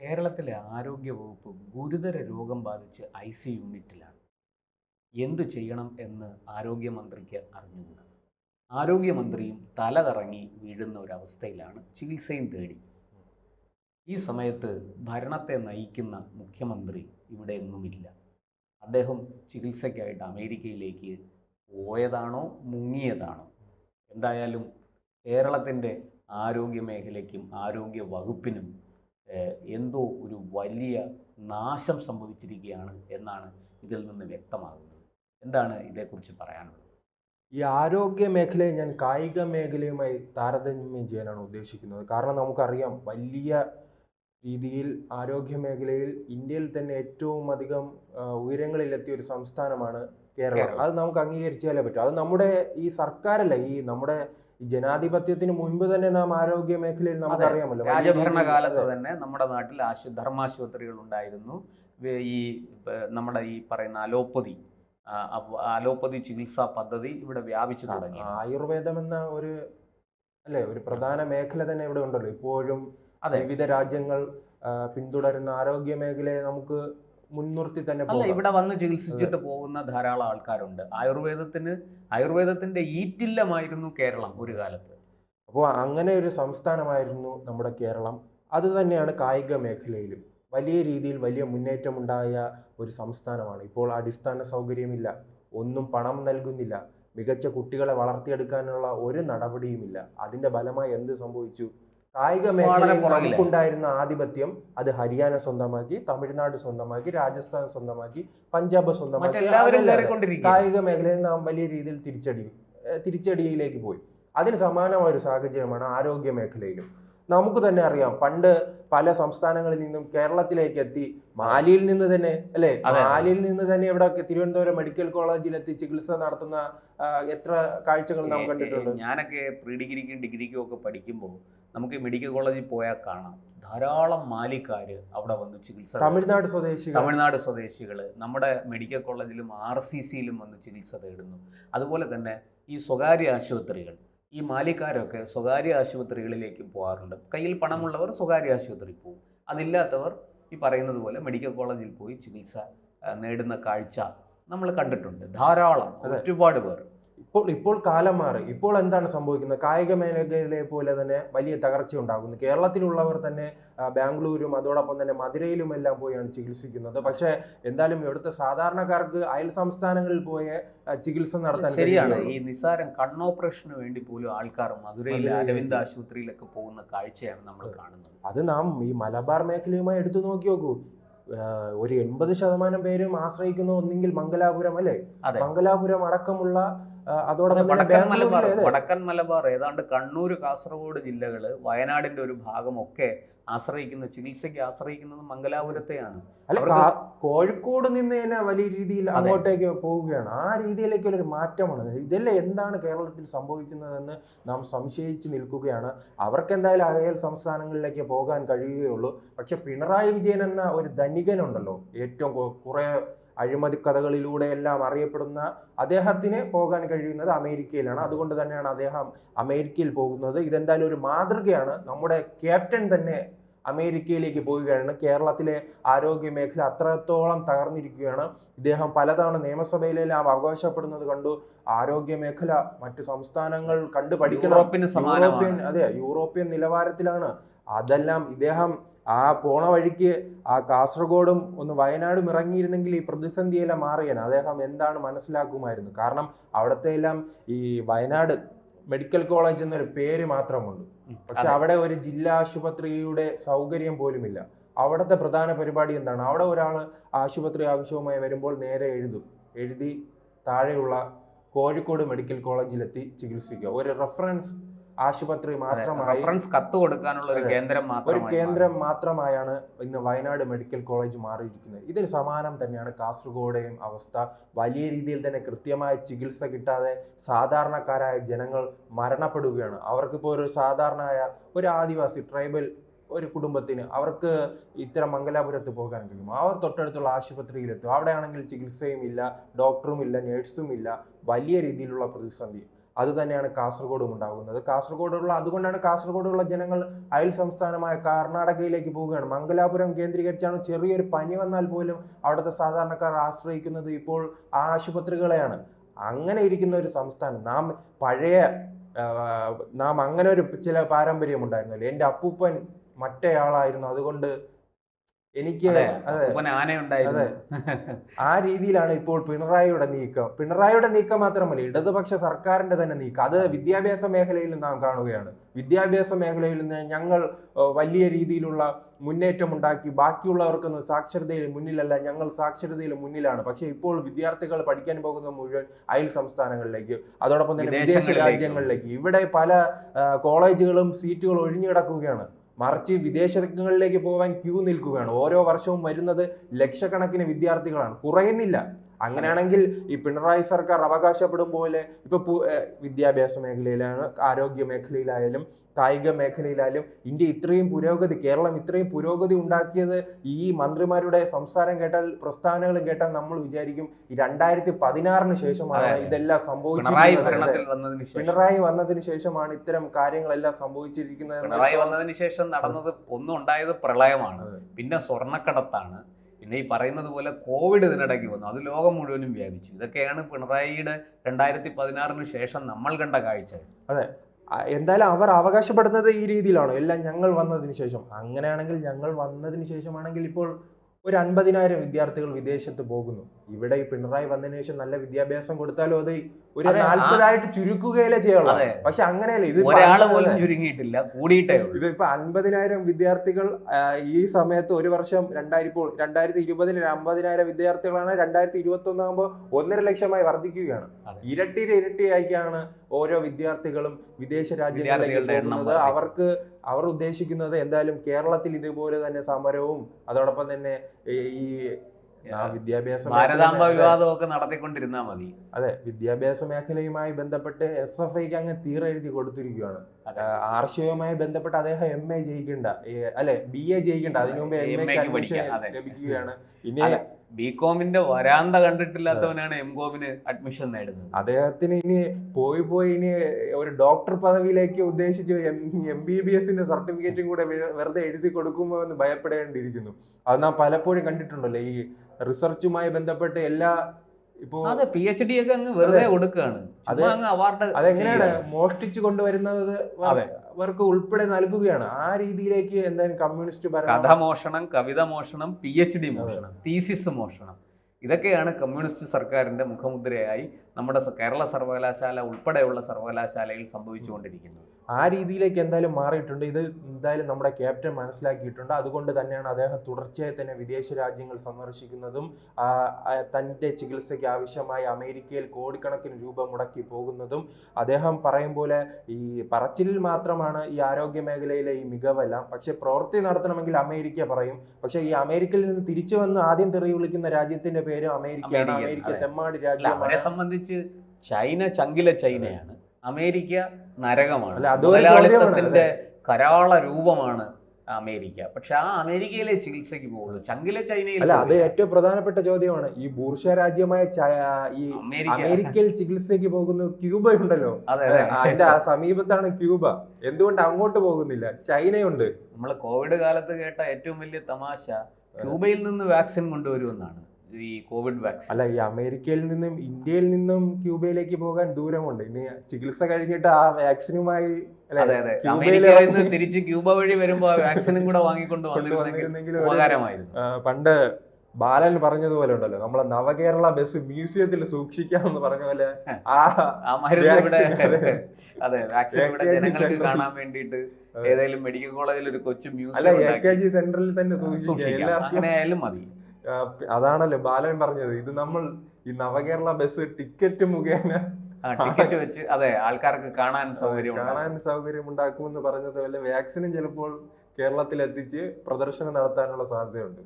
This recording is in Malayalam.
കേരളത്തിലെ ആരോഗ്യവകുപ്പ് ഗുരുതര രോഗം ബാധിച്ച് ഐ സി യൂണിറ്റിലാണ്. എന്തു ചെയ്യണം എന്ന് ആരോഗ്യമന്ത്രിക്ക് അറിഞ്ഞുകൂടാ? ആരോഗ്യമന്ത്രിയും തല കറങ്ങി വീഴുന്ന ഒരവസ്ഥയിലാണ് ചികിത്സയും തേടി. ഈ സമയത്ത് ഭരണത്തെ നയിക്കുന്ന മുഖ്യമന്ത്രി ഇവിടെ എങ്ങുമില്ല അദ്ദേഹം ചികിത്സയ്ക്കായിട്ട് അമേരിക്കയിലേക്ക് പോയതാണോ മുങ്ങിയതാണോ? എന്തായാലും കേരളത്തിന്റെ ആരോഗ്യ മേഖലയ്ക്കും ആരോഗ്യ വകുപ്പിനും എന്തോ ഒരു വലിയ നാശം സംഭവിച്ചിരിക്കുകയാണ് എന്നാണ് ഇതിൽ നിന്ന് വ്യക്തമാകുന്നത്. എന്താണ് ഇതേക്കുറിച്ച് പറയാനുള്ളത്? ഈ ആരോഗ്യ മേഖലയെ ഞാൻ കായിക മേഖലയുമായി താരതമ്യം ചെയ്യാനാണ് ഉദ്ദേശിക്കുന്നത്. കാരണം നമുക്കറിയാം വലിയ രീതിയിൽ ആരോഗ്യ മേഖലയിൽ ഇന്ത്യയിൽ തന്നെ ഏറ്റവും അധികം ഉയരങ്ങളിലെത്തിയ ഒരു സംസ്ഥാനമാണ് കേരളം. അത് നമുക്ക് അംഗീകരിച്ചാലേ പറ്റൂ. അത് നമ്മുടെ ഈ സർക്കാരല്ല ഈ നമ്മുടെ ഈ ജനാധിപത്യത്തിന് മുൻപ് തന്നെ നാം ആരോഗ്യ മേഖലയിൽ നമുക്കറിയാമല്ലോ രാജഭരണ കാലത്ത് തന്നെ നമ്മുടെ നാട്ടിൽ ആശു ധർമാശുപത്രികൾ ഉണ്ടായിരുന്നു ഈ നമ്മുടെ ഈ പറയുന്ന അലോപ്പതി അലോപ്പതി ചികിത്സാ പദ്ധതി ഇവിടെ വ്യാപിച്ചു തുടങ്ങി ആയുർവേദം എന്ന ഒരു അല്ലെ ഒരു പ്രധാന മേഖല തന്നെ ഇവിടെ ഉണ്ടല്ലോ. ഇപ്പോഴും അതെ. വിവിധ രാജ്യങ്ങൾ പിന്തുടരുന്ന ആരോഗ്യ മേഖലയെ നമുക്ക് മുൻനിർത്തി തന്നെ അല്ല. ഇവിടെ വന്ന് ചികിത്സിച്ചിട്ട് പോകുന്ന ധാരാളം ആൾക്കാരുണ്ട്. ആയുർവേദത്തിന് ആയുർവേദത്തിന്റെ ഈറ്റില്ലമായിരുന്നു കേരളം ഒരു കാലത്ത്. അപ്പോൾ അങ്ങനെ ഒരു സംസ്ഥാനമായിരുന്നു നമ്മുടെ കേരളം. അത് തന്നെയാണ് കായിക മേഖലയിലും. വലിയ രീതിയിൽ വലിയ മുന്നേറ്റമുണ്ടായ ഒരു സംസ്ഥാനമാണ്. ഇപ്പോൾ അടിസ്ഥാന സൗകര്യമില്ല. ഒന്നും പണം നൽകുന്നില്ല. മികച്ച കുട്ടികളെ വളർത്തിയെടുക്കാനുള്ള ഒരു നടപടിയുമില്ല. അതിന്റെ ഫലമായി എന്ത് സംഭവിച്ചു? കായിക. നമുക്കുണ്ടായിരുന്ന ആധിപത്യം അത് ഹരിയാന സ്വന്തമാക്കി തമിഴ്നാട് സ്വന്തമാക്കി രാജസ്ഥാൻ സ്വന്തമാക്കി പഞ്ചാബ് സ്വന്തമാക്കി കായിക മേഖലയിൽ നാം വലിയ രീതിയിൽ തിരിച്ചടി തിരിച്ചടിയിലേക്ക് പോയി. അതിന് സമാനമായ ഒരു സാഹചര്യമാണ് ആരോഗ്യ മേഖലയിലും. നമുക്ക് തന്നെ അറിയാം. പണ്ട് പല സംസ്ഥാനങ്ങളിൽ നിന്നും കേരളത്തിലേക്ക് എത്തി മാലിയിൽ നിന്ന് തന്നെ അല്ലെ. മാലിയിൽ നിന്ന് തന്നെ ഇവിടെ തിരുവനന്തപുരം മെഡിക്കൽ കോളേജിൽ എത്തി ചികിത്സ നടത്തുന്ന എത്ര കാഴ്ചകൾ നാം കണ്ടിട്ടുണ്ട്. ഞാനൊക്കെ പ്രീ ഡിഗ്രിക്കും ഡിഗ്രിക്കും ഒക്കെ പഠിക്കുമ്പോൾ നമുക്ക് മെഡിക്കൽ കോളേജിൽ പോയാൽ കാണാം. ധാരാളം മാലിക്കാർ അവിടെ വന്ന് ചികിത്സ തമിഴ്നാട് സ്വദേശികൾ. തമിഴ്നാട് സ്വദേശികൾ നമ്മുടെ മെഡിക്കൽ കോളേജിലും ആർ സി സിയിലും വന്ന് ചികിത്സ തേടുന്നു. അതുപോലെ തന്നെ ഈ സ്വകാര്യ ആശുപത്രികൾ ഈ മാലിക്കാരൊക്കെ സ്വകാര്യ ആശുപത്രികളിലേക്ക് പോകാറുണ്ട്. കയ്യിൽ പണമുള്ളവർ സ്വകാര്യ ആശുപത്രിയിൽ പോകും. അതില്ലാത്തവർ ഈ പറയുന്നത് പോലെ മെഡിക്കൽ കോളേജിൽ പോയി ചികിത്സ നേടുന്ന കാഴ്ച നമ്മൾ കണ്ടിട്ടുണ്ട്. ധാരാളം ഒരുപാട് പേർ. ഇപ്പോൾ ഇപ്പോൾ കാലം മാറി. ഇപ്പോൾ എന്താണ് സംഭവിക്കുന്നത്? കായിക മേഖലയിലെ പോലെ തന്നെ വലിയ തകർച്ച ഉണ്ടാകുന്നു. കേരളത്തിലുള്ളവർ തന്നെ ബാംഗ്ലൂരും അതോടൊപ്പം തന്നെ മധുരയിലും എല്ലാം പോയാണ് ചികിത്സിക്കുന്നത്. പക്ഷേ എന്തായാലും ഇവിടുത്തെ സാധാരണക്കാർക്ക് അയൽ സംസ്ഥാനങ്ങളിൽ പോയ ചികിത്സ നടത്താൻ ശരിയാണ്. ഈ നിസാരം കണ്ണോപ്പറേഷന് വേണ്ടി പോലും ആൾക്കാർ മധുരയിൽ. അരവിന്ദ് ആശുപത്രിയിലൊക്കെ പോകുന്ന കാഴ്ചയാണ് നമ്മൾ കാണുന്നത്. അത് നാം ഈ മലബാർ മേഖലയുമായി എടുത്തു നോക്കി നോക്കൂ. ഒരു എൺപത് ശതമാനം പേരും ആശ്രയിക്കുന്ന ഒന്നെങ്കിൽ മംഗലാപുരം അല്ലേ? മംഗലാപുരം അടക്കമുള്ള അതോടൊപ്പം വടക്കൻ മലബാർ ഏതാണ്ട് കണ്ണൂർ കാസർഗോഡ് ജില്ലകൾ വയനാടിന്റെ ഒരു ഭാഗമൊക്കെ ആശ്രയിക്കുന്ന ചികിത്സയ്ക്ക് ആശ്രയിക്കുന്നത് മംഗലാപുരത്തെയാണ്. അല്ല കോഴിക്കോട് നിന്ന് തന്നെ വലിയ രീതിയിൽ അങ്ങോട്ടേക്ക് പോവുകയാണ്. ആ രീതിയിലേക്കുള്ള ഒരു മാറ്റമാണ്. ഇതെല്ലാം എന്താണ് കേരളത്തിൽ സംഭവിക്കുന്നതെന്ന് നാം സംശയിച്ച് നിൽക്കുകയാണ്. അവർക്ക് എന്തായാലും അയൽ സംസ്ഥാനങ്ങളിലേക്ക് പോകാൻ കഴിയുകയുള്ളൂ. പക്ഷെ പിണറായി വിജയൻ എന്ന ഒരു ധനികനുണ്ടല്ലോ ഏറ്റവും കുറെ അഴിമതി കഥകളിലൂടെ എല്ലാം അറിയപ്പെടുന്ന അദ്ദേഹത്തിന് പോകാൻ കഴിയുന്നത് അമേരിക്കയിലാണ്. അതുകൊണ്ട് തന്നെയാണ് അദ്ദേഹം അമേരിക്കയിൽ പോകുന്നത്. ഇതെന്തായാലും ഒരു മാതൃകയാണ്. നമ്മുടെ ക്യാപ്റ്റൻ തന്നെ അമേരിക്കയിലേക്ക് പോവുകയാണ്. കേരളത്തിലെ ആരോഗ്യ മേഖല അത്രത്തോളം തകർന്നിരിക്കുകയാണ്. ഇദ്ദേഹം പലതവണ നിയമസഭയിലെല്ലാം അവകാശപ്പെടുന്നത് കണ്ടു. ആരോഗ്യ മേഖല മറ്റ് സംസ്ഥാനങ്ങൾ കണ്ടു പഠിക്കണം. യൂറോപ്യൻ അതെ യൂറോപ്യൻ നിലവാരത്തിലാണ്. അതെല്ലാം ഇദ്ദേഹം ആ പോണ വഴിക്ക് ആ കാസർഗോഡും ഒന്ന് വയനാടും ഇറങ്ങിയിരുന്നെങ്കിൽ ഈ പ്രതിസന്ധിയെല്ലാം മാറിയാണ് അദ്ദേഹം എന്താണ് മനസ്സിലാക്കുമായിരുന്നു? കാരണം അവിടത്തെ എല്ലാം ഈ വയനാട് മെഡിക്കൽ കോളേജ് എന്നൊരു പേര് മാത്രമുണ്ട്. പക്ഷെ അവിടെ ഒരു ജില്ലാ ആശുപത്രിയുടെ സൗകര്യം പോലുമില്ല. അവിടുത്തെ പ്രധാന പരിപാടി എന്താണ്? അവിടെ ഒരാൾ ആശുപത്രി ആവശ്യവുമായി വരുമ്പോൾ നേരെ എഴുതും. എഴുതി താഴെയുള്ള കോഴിക്കോട് മെഡിക്കൽ കോളേജിലെത്തി ചികിത്സിക്കുക. ഒരു റെഫറൻസ് ആശുപത്രി മാത്രമായി റഫറൻസ് കത്ത് കൊടുക്കാനുള്ള ഒരു. കേന്ദ്രം ഒരു കേന്ദ്രം മാത്രമായാണ് ഇന്ന് വയനാട് മെഡിക്കൽ കോളേജ് മാറിയിരിക്കുന്നത്. ഇതിന് സമാനം തന്നെയാണ് കാസർഗോഡെയും അവസ്ഥ. വലിയ രീതിയിൽ തന്നെ കൃത്യമായ ചികിത്സ കിട്ടാതെ സാധാരണക്കാരായ ജനങ്ങൾ മരണപ്പെടുകയാണ്. അവർക്കിപ്പോൾ ഒരു സാധാരണയായ ഒരു ആദിവാസി ട്രൈബൽ ഒരു കുടുംബത്തിന് അവർക്ക് ഇത്തരം മംഗലാപുരത്ത് പോകാൻ കഴിയും അവർ തൊട്ടടുത്തുള്ള ആശുപത്രിയിലെത്തും. അവിടെയാണെങ്കിൽ ചികിത്സയും ഇല്ല ഡോക്ടറും ഇല്ല നേഴ്സും ഇല്ല വലിയ രീതിയിലുള്ള പ്രതിസന്ധി. അത് തന്നെയാണ് കാസർഗോഡും ഉണ്ടാകുന്നത്. കാസർഗോഡുള്ള അതുകൊണ്ടാണ് കാസർഗോഡുള്ള ജനങ്ങൾ അയൽ സംസ്ഥാനമായ കർണാടകയിലേക്ക് പോവുകയാണ്. മംഗലാപുരം കേന്ദ്രീകരിച്ചാണ് ചെറിയൊരു പനി വന്നാൽ പോലും അവിടുത്തെ സാധാരണക്കാർ ആശ്രയിക്കുന്നത് ഇപ്പോൾ ആശുപത്രികളെയാണ്. അങ്ങനെ ഇരിക്കുന്ന ഒരു സംസ്ഥാനം. നാം പഴയ നാം അങ്ങനെ ഒരു ചില പാരമ്പര്യം ഉണ്ടായിരുന്നല്ലോ. എന്റെ അപ്പൂപ്പൻ മറ്റേയാളായിരുന്നു. അതുകൊണ്ട് എനിക്ക് ആനയുണ്ടായിരുന്നു. ആ രീതിയിലാണ് ഇപ്പോൾ പിണറായിയുടെ നീക്കം. പിണറായിയുടെ നീക്കം മാത്രമല്ല ഇടതുപക്ഷ സർക്കാരിന്റെ തന്നെ നീക്കം. അത് വിദ്യാഭ്യാസ മേഖലയിൽ നാം കാണുകയാണ്. വിദ്യാഭ്യാസ മേഖലയിൽ നിന്ന് ഞങ്ങൾ വലിയ രീതിയിലുള്ള മുന്നേറ്റം ഉണ്ടാക്കി. ബാക്കിയുള്ളവർക്കൊന്നും സാക്ഷരതയിൽ മുന്നിലല്ല ഞങ്ങൾ സാക്ഷരതയിൽ മുന്നിലാണ്. പക്ഷെ ഇപ്പോൾ വിദ്യാർത്ഥികൾ പഠിക്കാൻ പോകുന്ന മുഴുവൻ അയൽ സംസ്ഥാനങ്ങളിലേക്ക് അതോടൊപ്പം തന്നെ വിദേശ. രാജ്യങ്ങളിലേക്ക്. ഇവിടെ പല കോളേജുകളും സീറ്റുകൾ ഒഴിഞ്ഞു കിടക്കുകയാണ്. മറിച്ച് വിദേശങ്ങളിലേക്ക് പോകാൻ ക്യൂ നിൽക്കുകയാണ്. ഓരോ വർഷവും വരുന്നത് ലക്ഷക്കണക്കിന് വിദ്യാർത്ഥികളാണ്. കുറയുന്നില്ല. അങ്ങനെയാണെങ്കിൽ ഈ പിണറായി സർക്കാർ അവകാശപ്പെടും പോലെ ഇപ്പൊ വിദ്യാഭ്യാസ മേഖലയിലാണ് ആരോഗ്യ മേഖലയിലായാലും കായിക മേഖലയിലായാലും ഇന്ത്യ ഇത്രയും പുരോഗതി കേരളം ഇത്രയും പുരോഗതി ഉണ്ടാക്കിയത് ഈ മന്ത്രിമാരുടെ സംസാരം കേട്ടാൽ പ്രസ്താവനകൾ കേട്ടാൽ നമ്മൾ വിചാരിക്കും ഈ രണ്ടായിരത്തി പതിനാറിന് ശേഷമാണ്. ഇതെല്ലാം സംഭവിച്ചിരിക്കുന്നത്. പിണറായി വന്നതിന് ശേഷമാണ് ഇത്തരം കാര്യങ്ങളെല്ലാം സംഭവിച്ചിരിക്കുന്നത്. പിണറായി വന്നതിന് ശേഷം നടന്നത് ഒന്നും ഉണ്ടായത് പ്രളയമാണ് പിന്നെ സ്വർണക്കടത്താണ്. പിന്നെ ഈ പറയുന്നത് പോലെ കോവിഡ് ഇതിനിടയ്ക്ക് വന്നു. അത് ലോകം മുഴുവനും വ്യാപിച്ചു. ഇതൊക്കെയാണ് പിണറായിയുടെ രണ്ടായിരത്തി പതിനാറിന് ശേഷം നമ്മൾ കണ്ട കാഴ്ച. അതെ. എന്തായാലും അവർ അവകാശപ്പെടുന്നത് ഈ രീതിയിലാണോ. എല്ലാം ഞങ്ങൾ വന്നതിന് ശേഷം. അങ്ങനെയാണെങ്കിൽ ഞങ്ങൾ വന്നതിന് ശേഷമാണെങ്കിൽ ഇപ്പോൾ ഒരു അൻപതിനായിരം വിദ്യാർത്ഥികൾ വിദേശത്ത് പോകുന്നു. ഇവിടെ ഈ പിണറായി വന്നതിന് ശേഷം നല്ല വിദ്യാഭ്യാസം കൊടുത്താലും അത് ഒരു നാല്പതായിട്ട് ചുരുക്കുകയല്ലേ ചെയ്യുള്ളൂ. പക്ഷെ അങ്ങനെയല്ല ഇത് പോലും ചുരുങ്ങിയിട്ടില്ല കൂടിയിട്ടേ ഉള്ളൂ. ഇതിപ്പോ അൻപതിനായിരം വിദ്യാർത്ഥികൾ ഈ സമയത്ത് ഒരു വർഷം രണ്ടായിരം ഇപ്പോൾ രണ്ടായിരത്തി ഇരുപതിൽ അമ്പതിനായിരം വിദ്യാർത്ഥികളാണ് രണ്ടായിരത്തി ഇരുപത്തി ഒന്നാകുമ്പോൾ ഒന്നര ലക്ഷമായി വർദ്ധിക്കുകയാണ്. ഇരട്ടിയിൽ ഇരട്ടിയായിക്കാണ് ഓരോ വിദ്യാർത്ഥികളും വിദേശ രാജ്യങ്ങളിലേക്ക് പോകുന്നത് അവർക്ക് അവർ ഉദ്ദേശിക്കുന്നത് എന്തായാലും കേരളത്തിൽ ഇതുപോലെ തന്നെ സമരവും അതോടൊപ്പം തന്നെ ഈ- വിദ്യാഭ്യാസ ഭാരതാംബ മേഖല- വിവാദമൊക്കെ നടത്തിക്കൊണ്ടിരുന്നാൽ മതി. അതെ വിദ്യാഭ്യാസ മേഖലയുമായി ബന്ധപ്പെട്ട് എസ് എഫ് ഐക്ക് അങ്ങ് തീരെ എഴുതി കൊടുത്തിരിക്കുകയാണ്. ആർഷികവുമായി ബന്ധപ്പെട്ട് അദ്ദേഹം എം എ ജയിക്കണ്ട. അല്ലെ ബി എ ജയിക്കണ്ട. അതിനു മുമ്പ് എം എക്ക് അഡ്മിഷൻ. ലഭിക്കുകയാണ്. ഇനി ബി ബികോമിന്റെ വരാന്ത കണ്ടിട്ടില്ലാത്തവനാണ് എം കോമിന് അഡ്മിഷൻ നേടുന്നത്. അദ്ദേഹത്തിന് ഇനി പോയി പോയി ഇനി ഒരു ഡോക്ടർ പദവിയിലേക്ക് ഉദ്ദേശിച്ച് എം ബി ബി എസിന്റെ സർട്ടിഫിക്കറ്റും കൂടെ വെറുതെ എഴുതി കൊടുക്കുമോ എന്ന് ഭയപ്പെടേണ്ടിയിരിക്കുന്നു. അത് നാം പലപ്പോഴും കണ്ടിട്ടുണ്ടല്ലോ ഈ റിസർച്ചുമായി ബന്ധപ്പെട്ട് എല്ലാ ഇപ്പോ അതെ പി എച്ച് ഡി ഒക്കെ അങ്ങ് വെറുതെ കൊടുക്കുകയാണ്. അത്. അങ്ങ് അവാർഡ് അതെങ്ങനെയാണ് മോഷ്ടിച്ചു കൊണ്ടുവരുന്നത് അവർക്ക് ഉൾപ്പെടെ നൽകുകയാണ്. ആ രീതിയിലേക്ക് എന്തായാലും കമ്മ്യൂണിസ്റ്റ് കഥ മോഷണം കവിത മോഷണം പി എച്ച് ഡി മോഷണം തീസിസ് മോഷണം. ഇതൊക്കെയാണ് കമ്മ്യൂണിസ്റ്റ് സർക്കാരിന്റെ മുഖമുദ്രയായി നമ്മുടെ കേരള സർവകലാശാല ഉൾപ്പെടെയുള്ള സർവകലാശാലയിൽ സംഭവിച്ചുകൊണ്ടിരിക്കുന്നത്. ആ രീതിയിലേക്ക് എന്തായാലും മാറിയിട്ടുണ്ട്. ഇത് എന്തായാലും നമ്മുടെ ക്യാപ്റ്റൻ മനസ്സിലാക്കിയിട്ടുണ്ട്. അതുകൊണ്ട് തന്നെയാണ് അദ്ദേഹം തുടർച്ചയായി തന്നെ വിദേശ രാജ്യങ്ങൾ സന്ദർശിക്കുന്നതും തന്റെ ചികിത്സയ്ക്ക് ആവശ്യമായി അമേരിക്കയിൽ കോടിക്കണക്കിന് രൂപ മുടക്കി പോകുന്നതും അദ്ദേഹം പറയും പോലെ ഈ പറച്ചിലിൽ മാത്രമാണ് ഈ ആരോഗ്യ മേഖലയിലെ ഈ മികവെല്ലാം. പക്ഷേ പ്രവൃത്തി നടത്തണമെങ്കിൽ അമേരിക്ക പറയും. പക്ഷേ ഈ അമേരിക്കയിൽ നിന്ന് തിരിച്ചു വന്ന് ആദ്യം തെറി വിളിക്കുന്ന രാജ്യത്തിന്റെ പേര് അമേരിക്കയാണ്. അമേരിക്ക. തെമ്മാടി രാജ്യം അവരെ സംബന്ധിച്ച് ചൈന ചങ്കില ചൈനയാണ്. അമേരിക്ക നരകമാണ്. അതുപോലെ മുതലാളിത്തത്തിന്റെ കരാള രൂപമാണ് അമേരിക്ക. പക്ഷെ ആ അമേരിക്കയിലെ ചികിത്സയ്ക്ക് പോകുള്ളൂ. ചങ്കിലെ ചൈനയിൽ അല്ല അത് ഏറ്റവും പ്രധാനപ്പെട്ട ചോദ്യമാണ്. ഈ ബൂർഷ രാജ്യമായ ഈ അമേരിക്കയിൽ ചികിത്സയ്ക്ക് പോകുന്ന ക്യൂബ ഉണ്ടല്ലോ അതെ. അതെ അതിന്റെ ആ സമീപത്താണ് ക്യൂബ. എന്തുകൊണ്ട് അങ്ങോട്ട് പോകുന്നില്ല? ചൈനയുണ്ട്. നമ്മൾ കോവിഡ് കാലത്ത് കേട്ട ഏറ്റവും വലിയ തമാശ ക്യൂബയിൽ നിന്ന് വാക്സിൻ കൊണ്ടുവരുമെന്നാണ്. ഈ കോവിഡ് വാക്സിൻ അല്ല ഈ അമേരിക്കയിൽ നിന്നും ഇന്ത്യയിൽ നിന്നും ക്യൂബയിലേക്ക് പോകാൻ ദൂരമുണ്ട്. ഇനി ചികിത്സ കഴിഞ്ഞിട്ട് ആ വാക്സിനുമായി അതെ അതെ. അമേരിക്കയിൽ നിന്ന് തിരിച്ച് ക്യൂബ വഴി വരുമ്പോൾ വാക്സിനും കൂടെ വാങ്ങിക്കൊണ്ട് വന്നിരുന്നെങ്കിൽ ഉപകാരമായിരുന്നു. പണ്ട് ബാലൻ പറഞ്ഞതുപോലെ ഉണ്ടല്ലോ നമ്മളെ നവകേരള ബസ് മ്യൂസിയത്തിൽ സൂക്ഷിക്കാം എന്ന് പറഞ്ഞ പോലെ ആ അതെ. വാക്സിൻ ഇവിടെ ജനങ്ങൾക്ക് കാണാൻ വേണ്ടിയിട്ട്. ഏതെങ്കിലും മെഡിക്കൽ കോളേജിൽ ഒരു കൊച്ചു മ്യൂസിയം സെന്ററിൽ തന്നെ സൂക്ഷിക്കാം. അങ്ങനെ ആയാലും മതി. അതാണല്ലോ ബാലൻ പറഞ്ഞത് ഇത് നമ്മൾ ഈ നവകേരള ബസ് ടിക്കറ്റ് മുഖേന ടിക്കറ്റ് വെച്ച് അതെ ആൾക്കാർക്ക് കാണാൻ സൗകര്യം കാണാൻ. സൗകര്യം ഉണ്ടാക്കുമെന്ന് പറഞ്ഞതുപോലെ വാക്സിനും ചിലപ്പോൾ കേരളത്തിൽ എത്തിച്ച് പ്രദർശനം നടത്താനുള്ള സാധ്യതയുണ്ട്